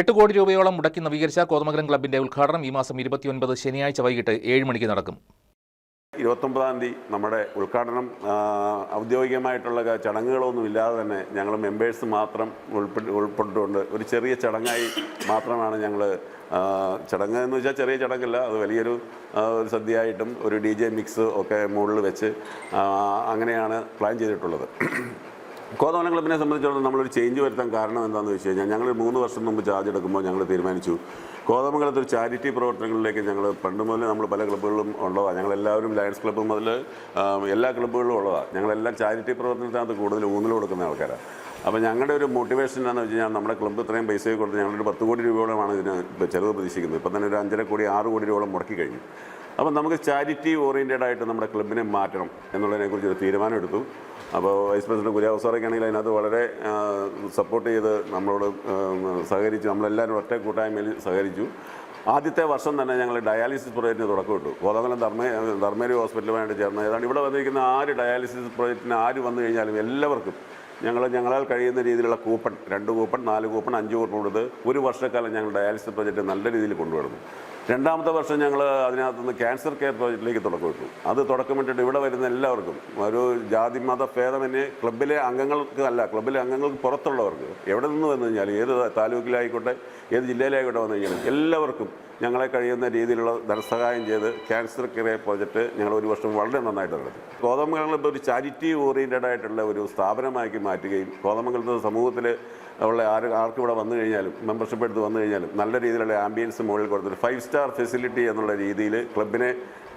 എട്ട് കോടി രൂപയോളം മുടക്കി നവീകരിച്ച കോതമംഗലം ക്ലബിന്റെ ഉദ്ഘാടനം ഈ മാസം ഇരുപത്തിയൊൻപത് ശനിയാഴ്ച വൈകിട്ട് ഏഴ് മണിക്ക് നടക്കും. ഇരുപത്തൊമ്പതാം തീയതി നമ്മുടെ ഉദ്ഘാടനം ഔദ്യോഗികമായിട്ടുള്ള ചടങ്ങുകളൊന്നും ഇല്ലാതെ തന്നെ ഞങ്ങൾ മെമ്പേഴ്സ് മാത്രം ഉൾപ്പെട്ട് ഉൾപ്പെട്ടുകൊണ്ട് ഒരു ചെറിയ ചടങ്ങായി മാത്രമാണ് ഞങ്ങൾ ചടങ്ങ് എന്ന് വെച്ചാൽ ചെറിയ ചടങ്ങല്ല. അത് വലിയൊരു ഒരു സദ്യയായിട്ടും ഒരു ഡി ജെ മിക്സ് ഒക്കെ മുകളിൽ വെച്ച് അങ്ങനെയാണ് പ്ലാൻ ചെയ്തിട്ടുള്ളത്. കോതമംഗലം ക്ലബിനെ സംബന്ധിച്ചിടത്തോളം നമ്മളൊരു ചേഞ്ച് വരുത്താൻ കാരണം എന്താണെന്ന് വെച്ച് കഴിഞ്ഞാൽ ഞങ്ങൾ മൂന്ന് വർഷം മുമ്പ് ചാർജ് എടുക്കുമ്പോൾ ഞങ്ങൾ തീരുമാനിച്ചു. കോതമംഗലത്ത് ഒരു ചാരിറ്റി പ്രവർത്തനങ്ങളിലേക്ക് ഞങ്ങൾ പണ്ട് മുതൽ നമ്മൾ പല ക്ലബ്ബുകളിലും ഉള്ളതാണ് ഞങ്ങളെല്ലാവരും ലയൺസ് ക്ലബ്ബ് മുതൽ എല്ലാ ക്ലബ്ബുകളിലും ഉള്ളതാണ് ഞങ്ങളെല്ലാം ചാരിറ്റി പ്രവർത്തനത്തിനകത്ത് കൂടുതൽ ഊന്നൽ കൊടുക്കുന്ന ആൾക്കാരാണ് അപ്പോൾ ഞങ്ങളുടെ ഒരു മോട്ടിവേഷൻ എന്താണെന്ന് വെച്ച് കഴിഞ്ഞാൽ നമ്മുടെ ക്ലബ്ബ് ഇത്രയും പൈസ കൊടുത്ത് ഞങ്ങളൊരു പത്ത് കോടി രൂപയോളമാണ് ഇതിന് ചിലവ് പ്രതീക്ഷിക്കുന്നത്. ഇപ്പം തന്നെ ഒരു അഞ്ചര കോടി ആറ് കോടി രൂപയോളം മുടക്കി കഴിഞ്ഞു. അപ്പം നമുക്ക് ചാരിറ്റി ഓറിയന്റഡ് ആയിട്ട് നമ്മുടെ ക്ലബിനെ മാറ്റണം എന്നുള്ളതിനെക്കുറിച്ച് ഒരു തീരുമാനം എടുത്തു അപ്പോൾ വൈസ് പ്രസിഡന്റ് കുര്യാവ് സാറൊക്കെ ആണെങ്കിൽ അതിനകത്ത് വളരെ സപ്പോർട്ട് ചെയ്ത് നമ്മളോട് സഹകരിച്ചു നമ്മളെല്ലാവരും ഒറ്റ കൂട്ടായ്മയിൽ സഹകരിച്ചു. ആദ്യത്തെ വർഷം തന്നെ ഞങ്ങൾ ഡയാലിസിസ് പ്രോജക്റ്റിന് തുടക്കമിട്ടു കോതമംഗലം ധർമ്മ ധർമ്മേരി ഹോസ്പിറ്റലുമായിട്ട് ചേർന്ന് ഏതാണ്ട് ഇവിടെ വന്നിരിക്കുന്ന ആര് ഡയാലിസിസ് പ്രോജക്റ്റിന് ആര് വന്നു കഴിഞ്ഞാലും എല്ലാവർക്കും ഞങ്ങൾ ഞങ്ങളാൽ കഴിയുന്ന രീതിയിലുള്ള കൂപ്പൺ രണ്ട് കൂപ്പൺ നാല് കൂപ്പൺ അഞ്ച് കൂപ്പൺ കൊടുത്ത് ഒരു വർഷക്കാലം ഞങ്ങൾ ഡയാലിസിസ് പ്രോജക്റ്റ് നല്ല രീതിയിൽ കൊണ്ടുവരുന്നു രണ്ടാമത്തെ വർഷം ഞങ്ങൾ അതിനകത്ത് നിന്ന് ക്യാൻസർ കെയർ പ്രോജക്റ്റിലേക്ക് തുടക്കമിട്ടു അത് തുടക്കമിട്ടിട്ട് ഇവിടെ വരുന്ന എല്ലാവർക്കും ഒരു ജാതി മത ഭേദമന്യേ ക്ലബിലെ അംഗങ്ങൾക്ക് അല്ല ക്ലബിലെ അംഗങ്ങൾക്ക് പുറത്തുള്ളവർക്ക് എവിടെ നിന്ന് വന്നു കഴിഞ്ഞാൽ ഏത് താലൂക്കിലായിക്കോട്ടെ ഏത് ജില്ലയിലായിക്കോട്ടെ വന്നു കഴിഞ്ഞാലും എല്ലാവർക്കും ഞങ്ങളെ കഴിയുന്ന രീതിയിലുള്ള ധനസഹായം ചെയ്ത് ക്യാൻസർ കെയർ പ്രോജക്റ്റ് ഞങ്ങൾ ഒരു വർഷം വളരെ നന്നായിട്ട് നടത്തി. കോതമംഗലം ഒരു ചാരിറ്റി ഓറിയന്റഡ് ആയിട്ടുള്ള ഒരു സ്ഥാപനമാക്കി മാറ്റുകയും കോതമംഗലത്ത് സമൂഹത്തിൽ ഉള്ള ആര് ആർക്ക് ഇവിടെ വന്നു കഴിഞ്ഞാലും മെമ്പർഷിപ്പ് എടുത്ത് വന്നു കഴിഞ്ഞാലും നല്ല രീതിയിലുള്ള ആംബിയൻസ് മുകളിൽ കൊടുത്തിട്ട് ഫൈവ് സ്റ്റാർ ഫെസിലിറ്റി എന്നുള്ള രീതിയിൽ ക്ലബിനെ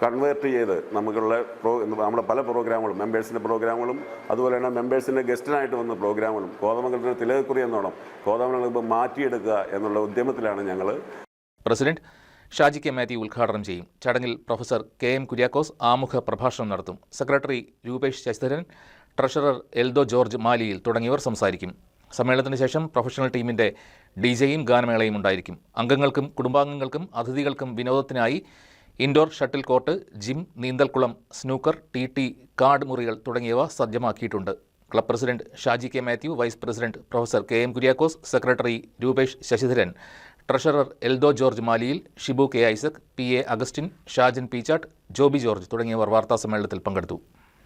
കൺവേർട്ട് ചെയ്ത് നമുക്കുള്ള പ്രോ നമ്മുടെ പല പ്രോഗ്രാമുകളും മെമ്പേഴ്സിന്റെ പ്രോഗ്രാമുകളും അതുപോലെ തന്നെ മെമ്പേഴ്സിന്റെ ഗസ്റ്റിനായിട്ട് വന്ന പ്രോഗ്രാമുകളും കോതമംഗലത്തിന് തിലകക്കുറി എന്നോണം കോതമംഗലം ക്ലബ്ബ് മാറ്റിയെടുക്കുക എന്നുള്ള ഉദ്യമത്തിലാണ് ഞങ്ങൾ പ്രസിഡന്റ് ഷാജി കെ മാത്യു ഉദ്ഘാടനം ചെയ്യും. ചടങ്ങിൽ പ്രൊഫസർ കെ എം കുര്യാക്കോസ് ആമുഖ പ്രഭാഷണം നടത്തും. Secretary Rupesh Sasidharan treasurer Eldho George Maliyil തുടങ്ങിയവർ സംസാരിക്കും. സമ്മേളനത്തിന് ശേഷം പ്രൊഫഷണൽ ടീമിന്റെ ഡി ജെയും ഗാനമേളയും ഉണ്ടായിരിക്കും. അംഗങ്ങൾക്കും കുടുംബാംഗങ്ങൾക്കും അതിഥികൾക്കും വിനോദത്തിനായി ഇൻഡോർ ഷട്ടിൽ കോർട്ട് ജിം നീന്തൽക്കുളം സ്നൂക്കർ ടി ടി കാർഡ് മുറികൾ തുടങ്ങിയവ സജ്ജമാക്കിയിട്ടുണ്ട്. Club president Shaji K Mathew vice president professor K M Kuriakose secretary Rupesh Sasidharan treasurer Eldo George Maliyil Shibu K Isaac P A Augustine Shajan Peechattu Joby George തുടങ്ങിയവർ വാർത്താസമ്മേളനത്തിൽ പങ്കെടുത്തു.